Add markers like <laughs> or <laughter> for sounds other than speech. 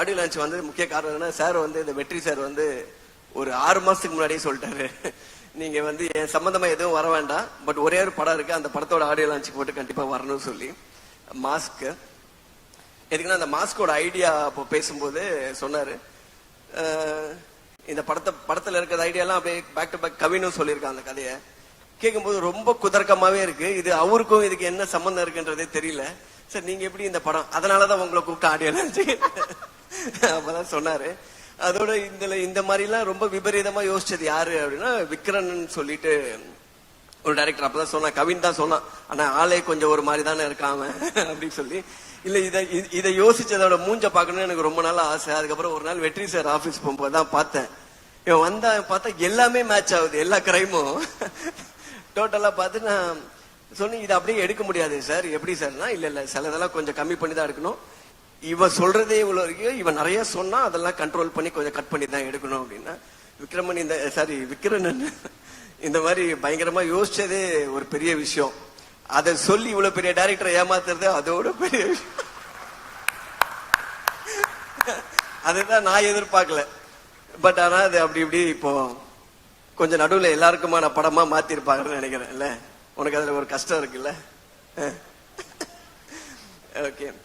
Audio launch வந்து முக்கிய காரணம் என்ன சார் வந்து இந்த வெற்றி சார் வந்து ஒரு ஆறு மாசத்துக்கு முன்னாடியே சொல்லிட்டாரு. நீங்க வந்து என் சம்பந்தமா எதுவும் வர வேண்டாம். பட் ஒரே ஒரு படம் இருக்கு. அந்த படத்தோட ஆடியோ லான்ச் போட்டு கண்டிப்பா வரணும்னு சொல்லி. மாஸ்க் எதுக்குன்னா அந்த மாஸ்கோட ஐடியா இப்போ பேசும்போது சொன்னாரு. இந்த படத்தை படத்துல இருக்கிற ஐடியாலாம் அப்படியே பேக் டு பேக் கவினும் சொல்லியிருக்காங்க அந்த கதையை. கேட்கும்போது ரொம்ப குதர்க்கமாவே இருக்கு. இது அவருக்கும் இதுக்கு என்ன சம்பந்தம் இருக்குன்றதே தெரியல. சார் நீங்க எப்படி இந்த படம்? அதனாலதான் உங்களை கூப்பிட்டு ஆடியோ லான்ச்சு அப்பதான் சொன்னாரு. அதோட இந்த இந்த மாதிரிலாம் ரொம்ப விபரீதமா யோசிச்சது யாரு அப்படின்னா விக்ரன் சொல்லிட்டு ஒரு டைரக்டர் அப்பதான் சொன்னா கவின் தான் சொன்னான். ஆனா ஆளே கொஞ்சம் ஒரு மாதிரி தானே இருக்காம அப்படின்னு சொல்லி. இல்ல இதை இதை யோசிச்சதோட மூஞ்ச பாக்கணும்னு எனக்கு ரொம்ப நாள் ஆசை. அதுக்கப்புறம் ஒரு நாள் வெற்றி சார் ஆபீஸ் போகும்போது தான் பார்த்தேன். இவன் வந்தா பார்த்தா எல்லாமே மேட்ச் ஆகுது எல்லா கிரைமும் டோட்டலா பார்த்து நான் சொன்னேன் இதை அப்படியே எடுக்க முடியாது சார். எப்படி சார்னா இல்ல இல்ல சிலதெல்லாம் கொஞ்சம் கம்மி பண்ணி தான் எடுக்கணும். இவ சொல்றதே இவ்வளவு வரைக்கும். இவன் நிறைய சொன்னா அதெல்லாம் கண்ட்ரோல் பண்ணி கொஞ்சம் கட் பண்ணி தான் எடுக்கணும் அப்படின்னா விக்ரமன் இந்த சாரி விக்ரமன் இந்த மாதிரி பயங்கரமா யோசிச்சதே ஒரு பெரிய விஷயம். அதை சொல்லி இவ்வளவு பெரிய டைரக்டரை ஏமாத்துறது அதோட பெரிய விஷயம். அதுதான் நான் எதிர்பார்க்கல. பட் ஆனா அது அப்படி இப்படி இப்போ கொஞ்சம் நடுவில் எல்லாருக்குமான படமா மாத்திருப்பாங்கன்னு நினைக்கிறேன் இல்ல உனக்கு அதுல ஒரு கஷ்டம் இருக்குல்ல? ஓகே <laughs>